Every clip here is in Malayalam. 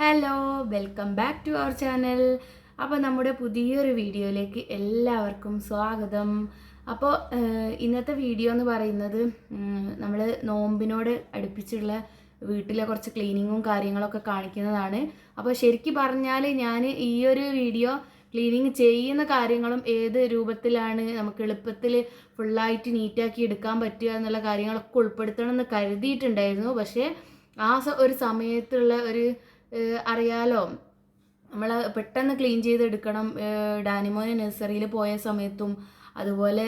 Hello welcome back to our channel അപ്പോൾ നമ്മുടെ പുതിയൊരു വീഡിയോയിലേക്ക് എല്ലാവർക്കും സ്വാഗതം. അപ്പോൾ ഇന്നത്തെ വീഡിയോ എന്ന് പറയുന്നത് നമ്മൾ നോമ്പിനോട് അടുപ്പിച്ചുള്ള വീട്ടിലെ കുറച്ച് ക്ലീനിങ്ങും കാര്യങ്ങളൊക്കെ കാണിക്കുന്നതാണ്. അപ്പോൾ ശരിക്കും പറഞ്ഞാൽ ഞാൻ ഈ ഒരു വീഡിയോ ക്ലീനിങ് ചെയ്യുന്ന കാര്യങ്ങളും ഏത് രൂപത്തിലാണ് നമുക്ക് എളുപ്പത്തിൽ ഫുള്ളായിട്ട് നീറ്റാക്കി എടുക്കാൻ പറ്റുക എന്നുള്ള കാര്യങ്ങളൊക്കെ ഉൾപ്പെടുത്തണം എന്ന് കരുതിയിട്ടുണ്ടായിരുന്നു. പക്ഷേ ആ ഒരു സമയത്തുള്ള ഒരു അറിയാലോ? നമ്മൾ പെട്ടെന്ന് ക്ലീൻ ചെയ്തെടുക്കണം. ഡാനിമോന് നഴ്സറിയിൽ പോയ സമയത്തും അതുപോലെ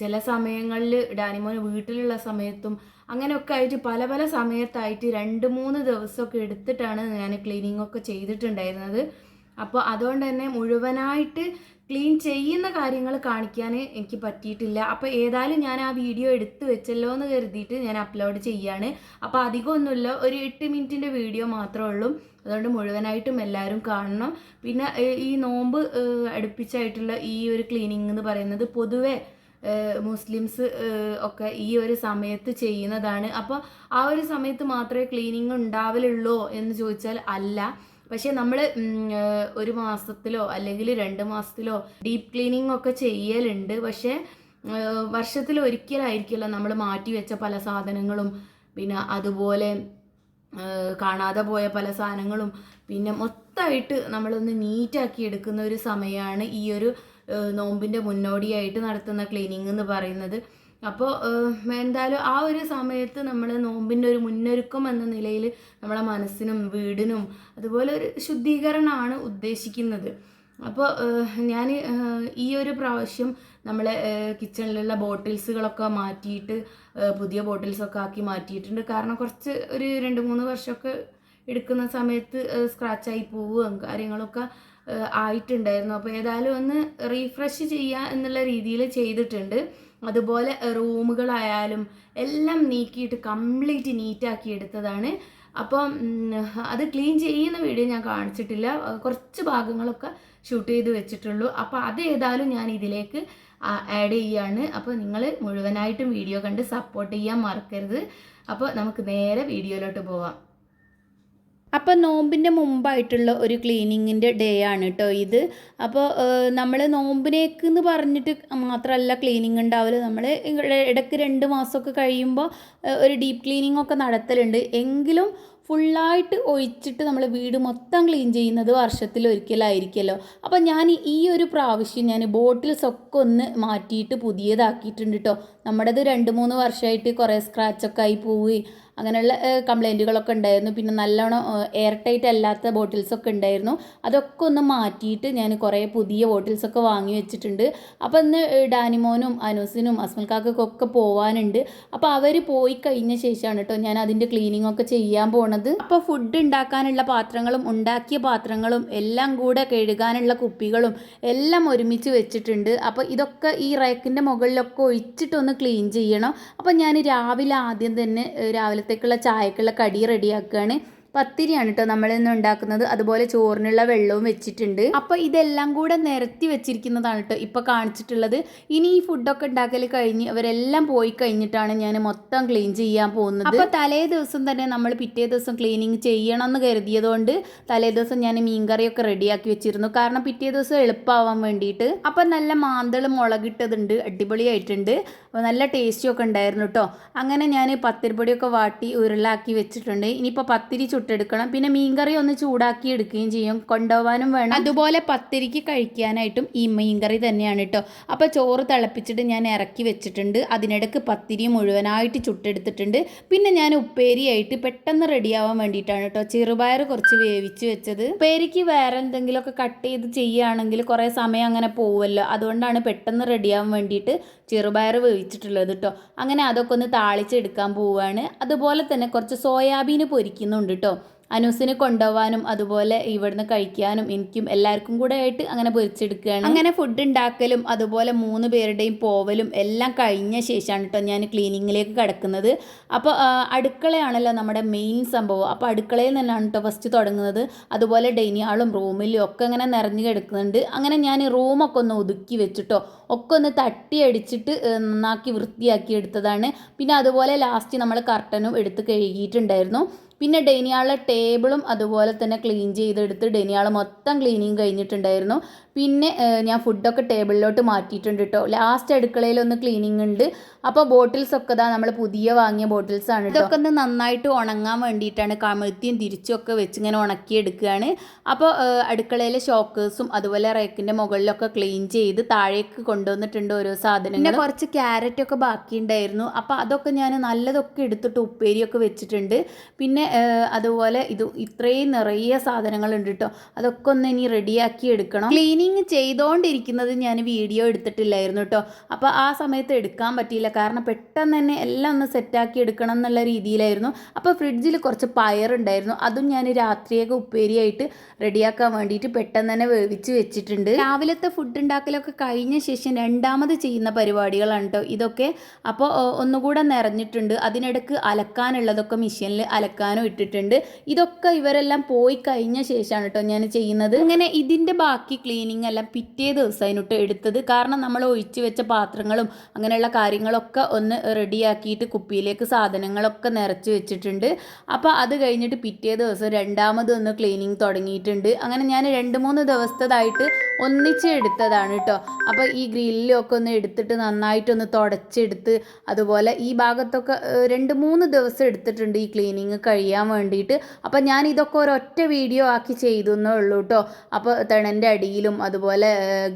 ചില സമയങ്ങളിൽ ഡാനിമോന് വീട്ടിലുള്ള സമയത്തും അങ്ങനെയൊക്കെ ആയിട്ട് പല പല സമയത്തായിട്ട് രണ്ട് മൂന്ന് ദിവസമൊക്കെ എടുത്തിട്ടാണ് ഞാൻ ക്ലീനിങ് ഒക്കെ ചെയ്തിട്ടുണ്ടായിരുന്നത്. അപ്പോൾ അതുകൊണ്ട് തന്നെ മുഴുവനായിട്ട് ക്ലീൻ ചെയ്യുന്ന കാര്യങ്ങൾ കാണിക്കാൻ എനിക്ക് പറ്റിയിട്ടില്ല. അപ്പോൾ ഏതായാലും ഞാൻ ആ വീഡിയോ എടുത്ത് വെച്ചല്ലോ എന്ന് കരുതിയിട്ട് ഞാൻ അപ്ലോഡ് ചെയ്യാണ്. അപ്പോൾ അധികമൊന്നുമില്ല. ഒരു എട്ട് മിനിറ്റിന്റെ വീഡിയോ മാത്രമേ ഉള്ളൂ. അതുകൊണ്ട് മുഴുവനായിട്ടും എല്ലാവരും കാണണം. പിന്നെ ഈ നോമ്പ് അടുപ്പിച്ചായിട്ടുള്ള ഈ ഒരു ക്ലീനിങ് എന്ന് പറയുന്നത് പൊതുവെ മുസ്ലിംസ് ഒക്കെ ഈ ഒരു സമയത്ത് ചെയ്യുന്നതാണ്. അപ്പോൾ ആ ഒരു സമയത്ത് മാത്രമേ ക്ലീനിങ് ഉണ്ടാവലുള്ളൂ എന്ന് ചോദിച്ചാൽ അല്ല. പക്ഷേ നമ്മൾ ഒരു മാസത്തിലോ അല്ലെങ്കിൽ രണ്ട് മാസത്തിലോ ഡീപ്പ് ക്ലീനിങ് ഒക്കെ ചെയ്യലുണ്ട്. പക്ഷേ വർഷത്തിൽ ഒരിക്കലായിരിക്കുമല്ലോ നമ്മൾ മാറ്റി വെച്ച പല സാധനങ്ങളും. പിന്നെ അതുപോലെ കാണാതെ പോയ പല സാധനങ്ങളും. പിന്നെ മൊത്തമായിട്ട് നമ്മളൊന്ന് നീറ്റാക്കി എടുക്കുന്ന ഒരു സമയമാണ് ഈ ഒരു നോമ്പിന്റെ മുന്നോടിയായിട്ട് നടത്തുന്ന ക്ലീനിങ് എന്ന് പറയുന്നത്. അപ്പോൾ എന്തായാലും ആ ഒരു സമയത്ത് നമ്മൾ നോമ്പിന്റെ ഒരു മുന്നൊരുക്കം എന്ന നിലയിൽ നമ്മളെ മനസ്സിനും വീടിനും അതുപോലെ ഒരു ശുദ്ധീകരണമാണ് ഉദ്ദേശിക്കുന്നത്. അപ്പോൾ ഞാൻ ഈ ഒരു പ്രാവശ്യം നമ്മളെ കിച്ചണിലുള്ള ബോട്ടിൽസുകളൊക്കെ മാറ്റിയിട്ട് പുതിയ ബോട്ടിൽസൊക്കെ ആക്കി മാറ്റിയിട്ടുണ്ട്. കാരണം കുറച്ച് ഒരു രണ്ട് മൂന്ന് വർഷമൊക്കെ എടുക്കുന്ന സമയത്ത് സ്ക്രാച്ചായി പോവുകയും കാര്യങ്ങളൊക്കെ ആയിട്ടുണ്ടായിരുന്നു. അപ്പോൾ ഏതായാലും ഒന്ന് റീഫ്രഷ് ചെയ്യുക എന്നുള്ള രീതിയിൽ ചെയ്തിട്ടുണ്ട്. അതുപോലെ റൂമുകളായാലും എല്ലാം നീക്കിയിട്ട് കംപ്ലീറ്റ് നീറ്റാക്കി എടുത്തതാണ്. അപ്പം അത് ക്ലീൻ ചെയ്യുന്ന വീഡിയോ ഞാൻ കാണിച്ചിട്ടില്ല. കുറച്ച് ഭാഗങ്ങളൊക്കെ ഷൂട്ട് ചെയ്ത് വെച്ചിട്ടുള്ളൂ. അപ്പോൾ അത് ഏതായാലും ഞാൻ ഇതിലേക്ക് ആഡ് ചെയ്യാണ്. അപ്പോൾ നിങ്ങൾ മുഴുവനായിട്ടും വീഡിയോ കണ്ട് സപ്പോർട്ട് ചെയ്യാൻ മറക്കരുത്. അപ്പോൾ നമുക്ക് നേരെ വീഡിയോയിലോട്ട് പോവാം. അപ്പോൾ നോമ്പിന്റെ മുമ്പായിട്ടുള്ള ഒരു ക്ലീനിങ്ങിന്റെ ഡേ ആണ് കേട്ടോ ഇത്. അപ്പോൾ നമ്മൾ നോമ്പിനേക്ക് എന്ന് പറഞ്ഞിട്ട് മാത്രമല്ല ക്ലീനിങ് ഉണ്ടാവില്ല നമ്മൾ ഇടയ്ക്ക് രണ്ട് മാസമൊക്കെ കഴിയുമ്പോൾ ഒരു ഡീപ്പ് ക്ലീനിങ് ഒക്കെ നടത്തലുണ്ട്. എങ്കിലും ഫുള്ളായിട്ട് ഒഴിച്ചിട്ട് നമ്മൾ വീട് മൊത്തം ക്ലീൻ ചെയ്യുന്നത് വർഷത്തിൽ ഒരിക്കലായിരിക്കുമല്ലോ അപ്പോൾ ഞാൻ ഈ ഒരു പ്രാവശ്യം ഞാൻ ബോട്ടിൽസ് ഒക്കെ ഒന്ന് മാറ്റിയിട്ട് പുതിയതാക്കിയിട്ടുണ്ട് കേട്ടോ നമ്മുടേത് രണ്ട് മൂന്ന് വർഷമായിട്ട് കുറേ സ്ക്രാച്ചൊക്കെ ആയി പോവുകയും അങ്ങനെയുള്ള കംപ്ലൈന്റുകളൊക്കെ ഉണ്ടായിരുന്നു. പിന്നെ നല്ലോണം എയർ ടൈറ്റ് അല്ലാത്ത ബോട്ടിൽസൊക്കെ ഉണ്ടായിരുന്നു. അതൊക്കെ ഒന്ന് മാറ്റിയിട്ട് ഞാൻ കുറേ പുതിയ ബോട്ടിൽസൊക്കെ വാങ്ങി വെച്ചിട്ടുണ്ട്. അപ്പോൾ ഇന്ന് ഡാനിമോനും അനൂസിനും അസ്മൽക്കാക്കൊക്കെ പോവാനുണ്ട്. അപ്പോൾ അവർ പോയി കഴിഞ്ഞ ശേഷമാണ് കേട്ടോ ഞാൻ അതിന്റെ ക്ലീനിങ് ഒക്കെ ചെയ്യാൻ പോണത്. അപ്പോൾ ഫുഡ് ഉണ്ടാക്കാനുള്ള പാത്രങ്ങളും ഉണ്ടാക്കിയ പാത്രങ്ങളും എല്ലാം കൂടെ കഴുകാനുള്ള കുപ്പികളും എല്ലാം ഒരുമിച്ച് വെച്ചിട്ടുണ്ട്. അപ്പോൾ ഇതൊക്കെ ഈ റേക്കിന്റെ മുകളിലൊക്കെ ഒഴിച്ചിട്ടൊന്ന് ക്ലീൻ ചെയ്യണം. അപ്പോൾ ഞാൻ രാവിലെ ആദ്യം തന്നെ ഏഹ്, രാവിലത്തേക്കുള്ള ചായക്കുള്ള കടി റെഡിയാക്കുകയാണ്. പത്തിരിയാണ് കേട്ടോ നമ്മളിന്ന് ഉണ്ടാക്കുന്നത്. അതുപോലെ ചോറിനുള്ള വെള്ളവും വെച്ചിട്ടുണ്ട്. അപ്പോൾ ഇതെല്ലാം കൂടെ നിരത്തി വെച്ചിരിക്കുന്നതാണ് കേട്ടോ ഇപ്പോൾ കാണിച്ചിട്ടുള്ളത്. ഇനി ഈ ഫുഡൊക്കെ ഉണ്ടാക്കൽ കഴിഞ്ഞ് അവരെല്ലാം പോയി കഴിഞ്ഞിട്ടാണ് ഞാൻ മൊത്തം ക്ലീൻ ചെയ്യാൻ പോകുന്നത്. അപ്പോൾ തലേ ദിവസം തന്നെ നമ്മൾ പിറ്റേ ദിവസം ക്ലീനിങ് ചെയ്യണം എന്ന് കരുതിയതുകൊണ്ട് തലേ ദിവസം ഞാൻ മീൻകറിയൊക്കെ റെഡിയാക്കി വെച്ചിരുന്നു. കാരണം പിറ്റേ ദിവസം എളുപ്പമാവാൻ വേണ്ടിയിട്ട്. അപ്പം നല്ല മാന്തൾ മുളകിട്ടതുണ്ട്. അടിപൊളിയായിട്ടുണ്ട്. അപ്പോൾ നല്ല ടേസ്റ്റും ഒക്കെ ഉണ്ടായിരുന്നു കേട്ടോ അങ്ങനെ ഞാൻ പത്തിരിപ്പൊടിയൊക്കെ വാട്ടി ഉരുളാക്കി വെച്ചിട്ടുണ്ട്. ഇനിയിപ്പോൾ പത്തിരി ചുട്ടെടുക്കണം. പിന്നെ മീൻകറി ഒന്ന് ചൂടാക്കി എടുക്കുകയും ചെയ്യും. കൊണ്ടുപോകാനും വേണം. അതുപോലെ പത്തിരിക്ക് കഴിക്കാനായിട്ടും ഈ മീൻകറി തന്നെയാണ് കേട്ടോ അപ്പോൾ ചോറ് തിളപ്പിച്ചിട്ട് ഞാൻ ഇറക്കി വെച്ചിട്ടുണ്ട്. അതിനിടയ്ക്ക് പത്തിരി മുഴുവനായിട്ട് ചുട്ടെടുത്തിട്ടുണ്ട്. പിന്നെ ഞാൻ ഉപ്പേരിയായിട്ട് പെട്ടെന്ന് റെഡിയാവാൻ വേണ്ടിയിട്ടാണ് കേട്ടോ ചെറുപയർ കുറച്ച് വേവിച്ച് വെച്ചത്. ഉപ്പേരിക്ക് വേറെ എന്തെങ്കിലുമൊക്കെ കട്ട് ചെയ്ത് ചെയ്യുകയാണെങ്കിൽ കുറേ സമയം അങ്ങനെ പോവുമല്ലോ. അതുകൊണ്ടാണ് പെട്ടെന്ന് റെഡിയാവാൻ വേണ്ടിയിട്ട് ചെറുപയർ വേവിച്ചിട്ടുള്ളത് കേട്ടോ അങ്ങനെ അതൊക്കെ ഒന്ന് താളിച്ചെടുക്കാൻ പോവുകയാണ് അതുപോലെ തന്നെ കുറച്ച് സോയാബീൻ പൊരിക്കുന്നുണ്ട് കേട്ടോ അനൂസിന് കൊണ്ടുപോകാനും അതുപോലെ ഇവിടുന്ന് കഴിക്കാനും എനിക്കും എല്ലാവർക്കും കൂടെ ആയിട്ട് അങ്ങനെ പൊരിച്ചെടുക്കുകയാണ്. അങ്ങനെ ഫുഡ് ഉണ്ടാക്കലും അതുപോലെ മൂന്ന് പേരുടെയും പോവലും എല്ലാം കഴിഞ്ഞ ശേഷമാണ് കേട്ടോ ഞാൻ ക്ലീനിങ്ങിലേക്ക് കിടക്കുന്നത്. അപ്പോൾ അടുക്കളയാണല്ലോ നമ്മുടെ മെയിൻ സംഭവം. അപ്പോൾ അടുക്കളയിൽ നിന്നാണ് കേട്ടോ ഫസ്റ്റ് തുടങ്ങുന്നത്. അതുപോലെ ഡൈനി ഹാളും റൂമിലും ഒക്കെ അങ്ങനെ നിറഞ്ഞു കിടക്കുന്നുണ്ട്. അങ്ങനെ ഞാൻ റൂമൊക്കെ ഒന്ന് ഒതുക്കി വെച്ചിട്ടോ ഒക്കെ ഒന്ന് തട്ടി അടിച്ചിട്ട് നന്നാക്കി വൃത്തിയാക്കി എടുത്തതാണ്. പിന്നെ അതുപോലെ ലാസ്റ്റ് നമ്മൾ കർട്ടനും എടുത്ത് കഴുകിയിട്ടുണ്ടായിരുന്നു. പിന്നെ ഡെനിയാളിലെ ടേബിളും അതുപോലെ തന്നെ ക്ലീൻ ചെയ്തെടുത്ത് ഡെനിയാൾ മൊത്തം ക്ലീനിങ് കഴിഞ്ഞിട്ടുണ്ടായിരുന്നു. പിന്നെ ഞാൻ ഫുഡൊക്കെ ടേബിളിലോട്ട് മാറ്റിയിട്ടുണ്ട് കേട്ടോ ലാസ്റ്റ് അടുക്കളയിലൊന്ന് ക്ലീനിങ് ഉണ്ട്. അപ്പോൾ ബോട്ടിൽസ് ഒക്കെ ഇതാ നമ്മൾ പുതിയ വാങ്ങിയ ബോട്ടിൽസ് ആണ്. ഇതൊക്കെ ഒന്ന് നന്നായിട്ട് ഉണങ്ങാൻ വേണ്ടിയിട്ടാണ് കമഴ്ത്തിയും തിരിച്ചൊക്കെ ഒക്കെ വെച്ച് ഇങ്ങനെ ഉണക്കിയെടുക്കുകയാണ് അപ്പോൾ അടുക്കളയിലെ ഷോക്കേഴ്സും അതുപോലെ റേക്കിന്റെ മുകളിലൊക്കെ ക്ലീൻ ചെയ്ത് താഴേക്ക് കൊണ്ടുവന്നിട്ടുണ്ട് ഓരോ സാധനങ്ങൾ പിന്നെ കുറച്ച് ക്യാരറ്റൊക്കെ ബാക്കിയുണ്ടായിരുന്നു. അപ്പോൾ അതൊക്കെ ഞാൻ നല്ലതൊക്കെ എടുത്തിട്ട് ഉപ്പേരിയൊക്കെ വെച്ചിട്ടുണ്ട്. പിന്നെ അതുപോലെ ഇത് ഇത്രയും നിറയെ സാധനങ്ങളുണ്ട് കേട്ടോ അതൊക്കെ ഒന്ന് ഇനി റെഡിയാക്കി എടുക്കണം. ക്ലീനിങ് ചെയ്തുകൊണ്ടിരിക്കുന്നത് ഞാൻ വീഡിയോ എടുത്തിട്ടില്ലായിരുന്നു കേട്ടോ അപ്പോൾ ആ സമയത്ത് എടുക്കാൻ പറ്റിയില്ല. കാരണം പെട്ടെന്ന് തന്നെ എല്ലാം ഒന്ന് സെറ്റാക്കി എടുക്കണം എന്നുള്ള രീതിയിലായിരുന്നു. അപ്പോൾ ഫ്രിഡ്ജിൽ കുറച്ച് പയറുണ്ടായിരുന്നു അതും ഞാൻ രാത്രിയൊക്കെ ഉപ്പേരിയായിട്ട് റെഡിയാക്കാൻ വേണ്ടിയിട്ട് പെട്ടെന്ന് തന്നെ വേവിച്ച് വെച്ചിട്ടുണ്ട്. രാവിലത്തെ ഫുഡ് ഉണ്ടാക്കലൊക്കെ കഴിഞ്ഞ ശേഷം രണ്ടാമത് ചെയ്യുന്ന പരിപാടികളാണ് കേട്ടോ ഇതൊക്കെ. അപ്പോൾ ഒന്നുകൂടെ നിറഞ്ഞിട്ടുണ്ട്. അതിനിടക്ക് അലക്കാനുള്ളതൊക്കെ മെഷീനിൽ അലക്കാനും ഇട്ടിട്ടുണ്ട്. ഇതൊക്കെ ഇവരെല്ലാം പോയി കഴിഞ്ഞ ശേഷമാണ് കേട്ടോ ഞാൻ ചെയ്യുന്നത്. അങ്ങനെ ഇതിന്റെ ബാക്കി ക്ലീനിങ് എല്ലാം പിറ്റേ ദിവസമായിട്ട് എടുത്തത്. കാരണം നമ്മൾ ഒഴിച്ചു വെച്ച പാത്രങ്ങളും അങ്ങനെയുള്ള കാര്യങ്ങളൊക്കെ ഒന്ന് റെഡിയാക്കിയിട്ട് കുപ്പിയിലേക്ക് സാധനങ്ങളൊക്കെ നിറച്ച് വെച്ചിട്ടുണ്ട്. അപ്പോൾ അത് കഴിഞ്ഞിട്ട് പിറ്റേ ദിവസം രണ്ടാമത് ഒന്ന് ക്ലീനിങ് തുടങ്ങിയിട്ടുണ്ട്. അങ്ങനെ ഞാൻ രണ്ട് മൂന്ന് ദിവസത്തതായിട്ട് ഒന്നിച്ച് എടുത്തതാണ് കേട്ടോ അപ്പോൾ ഈ ഗ്രില്ലൊക്കെ ഒന്ന് എടുത്തിട്ട് നന്നായിട്ടൊന്ന് തുടച്ചെടുത്ത് അതുപോലെ ഈ ഭാഗത്തൊക്കെ രണ്ട് മൂന്ന് ദിവസം എടുത്തിട്ടുണ്ട് ഈ ക്ലീനിങ് കഴിയാൻ വേണ്ടിയിട്ട്. അപ്പോൾ ഞാൻ ഇതൊക്കെ ഒരൊറ്റ വീഡിയോ ആക്കി ചെയ്തു എന്നേ ഉള്ളൂ കേട്ടോ അപ്പോൾ തിണന്റെ അടിയിലും അതുപോലെ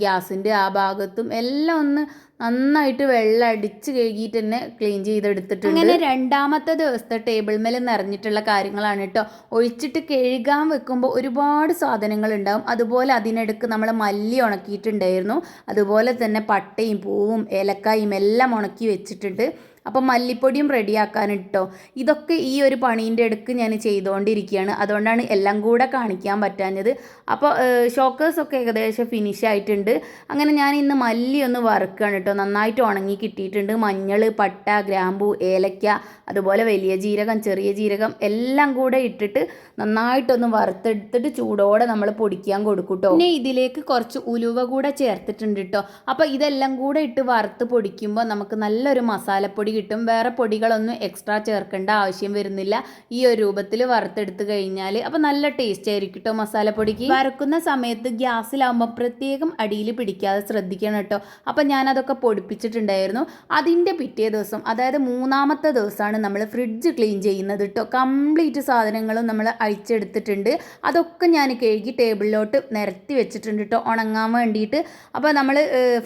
ഗ്യാസിന്റെ ആ ഭാഗത്തും എല്ലാം ഒന്ന് നന്നായിട്ട് വെള്ളം അടിച്ച് കഴുകിയിട്ട് തന്നെ ക്ലീൻ ചെയ്തെടുത്തിട്ടുണ്ട്. അങ്ങനെ രണ്ടാമത്തെ ദിവസത്തെ ടേബിൾ മേൽ നിറഞ്ഞിട്ടുള്ള കാര്യങ്ങളാണ് കേട്ടോ ഒഴിച്ചിട്ട് കഴുകാൻ വെക്കുമ്പോൾ ഒരുപാട് സാധനങ്ങൾ ഉണ്ടാവും. അതുപോലെ അതിനിടക്ക് നമ്മൾ മല്ലി ഉണക്കിയിട്ടുണ്ടായിരുന്നു. അതുപോലെ തന്നെ പട്ടയും പൂവും ഏലക്കായും എല്ലാം ഉണക്കി വെച്ചിട്ടുണ്ട്. അപ്പോൾ മല്ലിപ്പൊടിയും റെഡിയാക്കാൻ കേട്ടോ ഇതൊക്കെ ഈ ഒരു പണീന്റെ അടുക്ക് ഞാൻ ചെയ്തുകൊണ്ടിരിക്കുകയാണ് അതുകൊണ്ടാണ് എല്ലാം കൂടെ കാണിക്കാൻ പറ്റാഞ്ഞത്. അപ്പോൾ ഷോക്കേഴ്സൊക്കെ ഏകദേശം ഫിനിഷ് ആയിട്ടുണ്ട്. അങ്ങനെ ഞാൻ ഇന്ന് മല്ലി ഒന്ന് വറുക്കുകയാണ് കേട്ടോ. നന്നായിട്ട് ഉണങ്ങി കിട്ടിയിട്ടുണ്ട്. മഞ്ഞൾ പട്ട ഗ്രാമ്പു ഏലക്ക അതുപോലെ വലിയ ജീരകം ചെറിയ ജീരകം എല്ലാം കൂടെ ഇട്ടിട്ട് നന്നായിട്ടൊന്ന് വറുത്തെടുത്തിട്ട് ചൂടോടെ നമ്മൾ പൊടിക്കാൻ കൊടുക്കും കേട്ടോ പിന്നെ ഇതിലേക്ക് കുറച്ച് ഉലുവ കൂടെ ചേർത്തിട്ടുണ്ട് കേട്ടോ. അപ്പോൾ ഇതെല്ലാം കൂടെ ഇട്ട് വറുത്ത് പൊടിക്കുമ്പോൾ നമുക്ക് നല്ലൊരു മസാലപ്പൊടി കിട്ടും. വേറെ പൊടികളൊന്നും എക്സ്ട്രാ ചേർക്കേണ്ട ആവശ്യം വരുന്നില്ല. ഈ ഒരു രൂപത്തിൽ വറുത്തെടുത്ത് കഴിഞ്ഞാൽ അപ്പോൾ നല്ല ടേസ്റ്റ് ആയിരിക്കും കേട്ടോ മസാലപ്പൊടിക്ക് വറുക്കുന്ന സമയത്ത് ഗ്യാസിലാവുമ്പോൾ പ്രത്യേകം അടിയിൽ പിടിക്കാതെ ശ്രദ്ധിക്കണം കേട്ടോ അപ്പോൾ ഞാനതൊക്കെ പൊടിപ്പിച്ചിട്ടുണ്ടായിരുന്നു. അതിന്റെ പിറ്റേ ദിവസം അതായത് മൂന്നാമത്തെ ദിവസമാണ് നമ്മൾ ഫ്രിഡ്ജ് ക്ലീൻ ചെയ്യുന്നത് കേട്ടോ കംപ്ലീറ്റ് സാധനങ്ങളും നമ്മൾ അഴിച്ചെടുത്തിട്ടുണ്ട്. അതൊക്കെ ഞാൻ കഴുകി ടേബിളിലോട്ട് നിരത്തി വെച്ചിട്ടുണ്ട് കേട്ടോ ഉണങ്ങാൻ വേണ്ടിയിട്ട്. അപ്പോൾ നമ്മൾ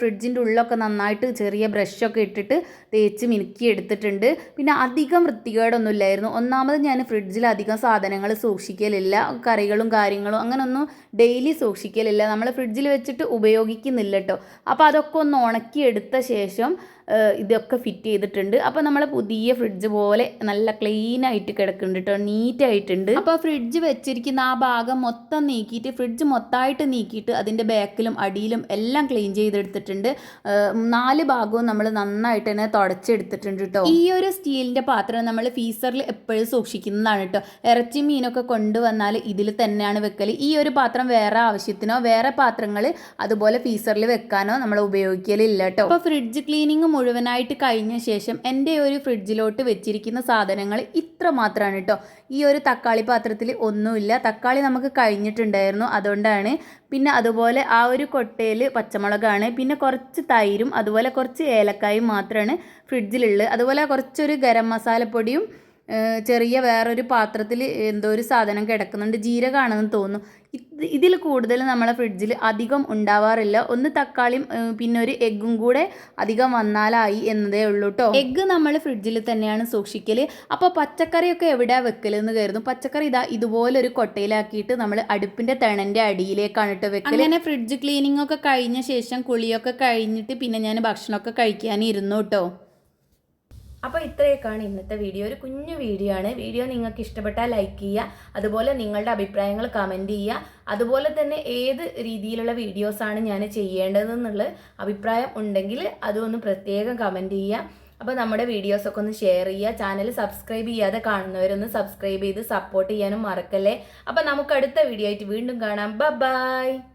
ഫ്രിഡ്ജിന്റെ ഉള്ളിലൊക്കെ നന്നായിട്ട് ചെറിയ ബ്രഷൊക്കെ ഇട്ടിട്ട് തേച്ച് മിനുക്കി എടുത്തിട്ടുണ്ട് പിന്നെ അധികം വൃത്തികേടൊന്നും ഇല്ലായിരുന്നു ഒന്നാമത് ഞാൻ ഫ്രിഡ്ജിൽ അധികം സാധനങ്ങൾ സൂക്ഷിക്കലില്ല. കറികളും കാര്യങ്ങളും അങ്ങനൊന്നും ഡെയിലി സൂക്ഷിക്കലില്ല. നമ്മൾ ഫ്രിഡ്ജിൽ വെച്ചിട്ട് ഉപയോഗിക്കുന്നില്ല കേട്ടോ അപ്പോൾ അതൊക്കെ ഒന്ന് ഉണക്കി എടുത്ത ശേഷം ഇതൊക്കെ ഫിറ്റ് ചെയ്തിട്ടുണ്ട്. അപ്പോൾ നമ്മളെ പുതിയ ഫ്രിഡ്ജ് പോലെ നല്ല ക്ലീൻ ആയിട്ട് കിടക്കുന്നുണ്ട് കേട്ടോ നീറ്റ് ആയിട്ടുണ്ട്. അപ്പോൾ ഫ്രിഡ്ജ് വെച്ചിരിക്കുന്ന ആ ഭാഗം മൊത്തം നീക്കിയിട്ട് ഫ്രിഡ്ജ് മൊത്തമായിട്ട് നീക്കിയിട്ട് അതിന്റെ ബാക്കിലും അടിയിലും എല്ലാം ക്ലീൻ ചെയ്തെടുത്തിട്ടുണ്ട്. നാല് ഭാഗവും നമ്മൾ നന്നായിട്ട് തന്നെ തുടച്ചെടുത്തിട്ടുണ്ട് കേട്ടോ ഈ ഒരു സ്റ്റീലിന്റെ പാത്രം നമ്മൾ ഫീസറിൽ എപ്പോഴും സൂക്ഷിക്കുന്നതാണ് കേട്ടോ ഇറച്ചി മീനൊക്കെ കൊണ്ടുവന്നാൽ ഇതിൽ തന്നെയാണ് വെക്കൽ ഈ ഒരു പാത്രം വേറെ ആവശ്യത്തിനോ വേറെ പാത്രങ്ങൾ അതുപോലെ ഫീസറിൽ വെക്കാനോ നമ്മൾ ഉപയോഗിക്കലില്ല കേട്ടോ അപ്പോൾ ഫ്രിഡ്ജ് ക്ലീനിങ് മുഴുവനായിട്ട് കഴിഞ്ഞ ശേഷം എന്റെ ഒരു ഫ്രിഡ്ജിലോട്ട് വെച്ചിരിക്കുന്ന സാധനങ്ങൾ ഇത്ര മാത്രമാണ് കേട്ടോ. ഈ ഒരു തക്കാളി പാത്രത്തിൽ ഒന്നുമില്ല. തക്കാളി നമുക്ക് കഴിഞ്ഞിട്ടുണ്ടായിരുന്നു അതുകൊണ്ടാണ്. പിന്നെ അതുപോലെ ആ ഒരു കൊട്ടയിൽ പച്ചമുളകാണ് പിന്നെ കുറച്ച് തൈരും അതുപോലെ കുറച്ച് ഏലക്കായും മാത്രമാണ് ഫ്രിഡ്ജിലുള്ളത്. അതുപോലെ കുറച്ചൊരു ഗരം മസാലപ്പൊടിയും പൊടിയും ചെറിയ വേറൊരു പാത്രത്തിൽ എന്തോ ഒരു സാധനം കിടക്കുന്നുണ്ട്. ജീരകമാണെന്ന് തോന്നുന്നു. ഇതിൽ കൂടുതൽ നമ്മളെ ഫ്രിഡ്ജിൽ അധികം ഉണ്ടാവാറില്ല. ഒന്ന് തക്കാളിയും പിന്നെ ഒരു എഗ്ഗും കൂടെ അധികം വന്നാലായി എന്നതേ ഉള്ളൂ കേട്ടോ എഗ്ഗ് നമ്മൾ ഫ്രിഡ്ജിൽ തന്നെയാണ് സൂക്ഷിക്കൽ അപ്പോൾ പച്ചക്കറിയൊക്കെ എവിടെയാണ് വെക്കലെന്ന് കരുതും പച്ചക്കറി ഇതാ ഇതുപോലൊരു കൊട്ടയിലാക്കിയിട്ട് നമ്മൾ അടുപ്പിന്റെ തണന്റെ അടിയിലേക്കാണ് കേട്ടോ വെക്കൽ അങ്ങനെ ഫ്രിഡ്ജ് ക്ലീനിങ് ഒക്കെ കഴിഞ്ഞ ശേഷം കുളിയൊക്കെ കഴിഞ്ഞിട്ട് പിന്നെ ഞാൻ ഭക്ഷണമൊക്കെ കഴിക്കാനിരുന്നു കേട്ടോ അപ്പോൾ ഇത്രയൊക്കെയാണ് ഇന്നത്തെ വീഡിയോ ഒരു കുഞ്ഞു വീഡിയോ ആണ്. വീഡിയോ നിങ്ങൾക്ക് ഇഷ്ടപ്പെട്ടാൽ ലൈക്ക് ചെയ്യുക. അതുപോലെ നിങ്ങളുടെ അഭിപ്രായങ്ങൾ കമന്റ് ചെയ്യുക. അതുപോലെ തന്നെ ഏത് രീതിയിലുള്ള വീഡിയോസാണ് ഞാൻ ചെയ്യേണ്ടതെന്നുള്ള അഭിപ്രായം ഉണ്ടെങ്കിൽ അതൊന്ന് പ്രത്യേകം കമന്റ് ചെയ്യുക. അപ്പോൾ നമ്മുടെ വീഡിയോസൊക്കെ ഒന്ന് ഷെയർ ചെയ്യുക. ചാനൽ സബ്സ്ക്രൈബ് ചെയ്യാതെ കാണുന്നവരൊന്ന് സബ്സ്ക്രൈബ് ചെയ്ത് സപ്പോർട്ട് ചെയ്യാനും മറക്കല്ലേ. അപ്പോൾ നമുക്ക് അടുത്ത വീഡിയോ ആയിട്ട് വീണ്ടും കാണാം. ബൈ